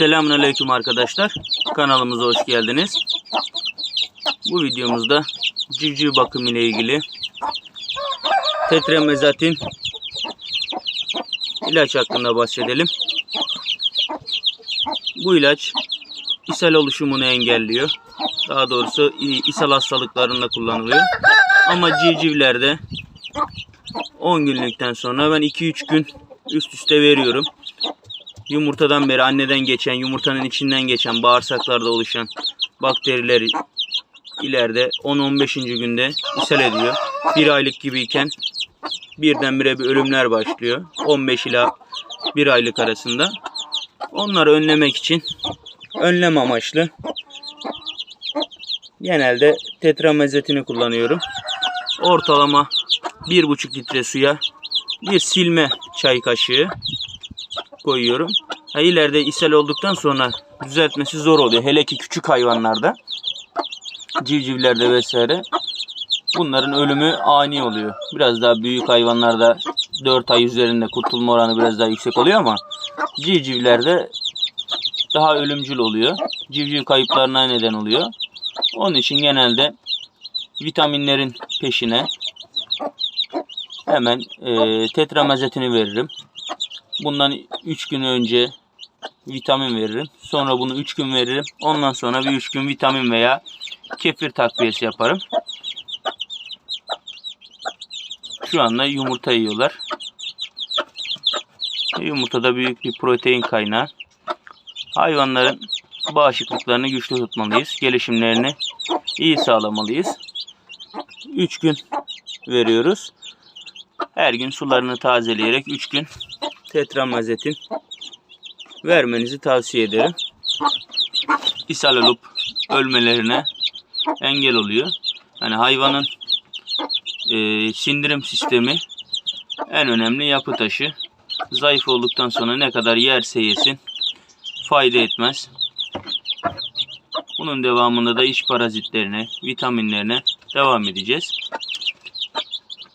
Selamünaleyküm arkadaşlar. Kanalımıza hoş geldiniz. Bu videomuzda civciv bakım ile ilgili tetremezatin ilaç hakkında bahsedelim. Bu ilaç ishal oluşumunu engelliyor. Daha doğrusu ishal hastalıklarında kullanılıyor. Ama civcivlerde 10 günlükten sonra ben 2-3 gün üst üste veriyorum yumurtadan beri anneden geçen, yumurtanın içinden geçen bağırsaklarda oluşan bakteriler ileride 10-15. günde ishal ediyor. Bir aylık gibiyken birdenbire bir ölümler başlıyor. 15 ila 1 aylık arasında. Onları önlemek için önlem amaçlı genelde tetramezetini kullanıyorum. Ortalama 1,5 litre suya bir silme çay kaşığı koyuyorum. Ha, ileride ishal olduktan sonra düzeltmesi zor oluyor. Hele ki küçük hayvanlarda, civcivlerde vesaire. Bunların ölümü ani oluyor. Biraz daha büyük hayvanlarda 4 ay üzerinde kurtulma oranı biraz daha yüksek oluyor ama civcivlerde daha ölümcül oluyor. Civciv kayıplarına neden oluyor. Onun için genelde vitaminlerin peşine hemen e, tetramazetini veririm. Bundan 3 gün önce vitamin veririm. Sonra bunu 3 gün veririm. Ondan sonra bir 3 gün vitamin veya kefir takviyesi yaparım. Şu anda yumurta yiyorlar. Yumurtada büyük bir protein kaynağı. Hayvanların bağışıklıklarını güçlü tutmalıyız. Gelişimlerini iyi sağlamalıyız. 3 gün veriyoruz. Her gün sularını tazeleyerek 3 gün tetramazetin vermenizi tavsiye ederim. İshal olup ölmelerine engel oluyor. Yani hayvanın e, sindirim sistemi en önemli yapı taşı. Zayıf olduktan sonra ne kadar yerse yesin fayda etmez. Bunun devamında da iç parazitlerine, vitaminlerine devam edeceğiz.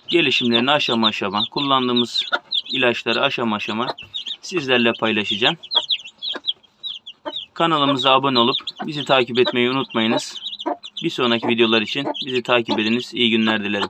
Gelişimlerini aşama aşama, kullandığımız ilaçları aşama aşama sizlerle paylaşacağım. Kanalımıza abone olup bizi takip etmeyi unutmayınız. Bir sonraki videolar için bizi takip ediniz. İyi günler dilerim.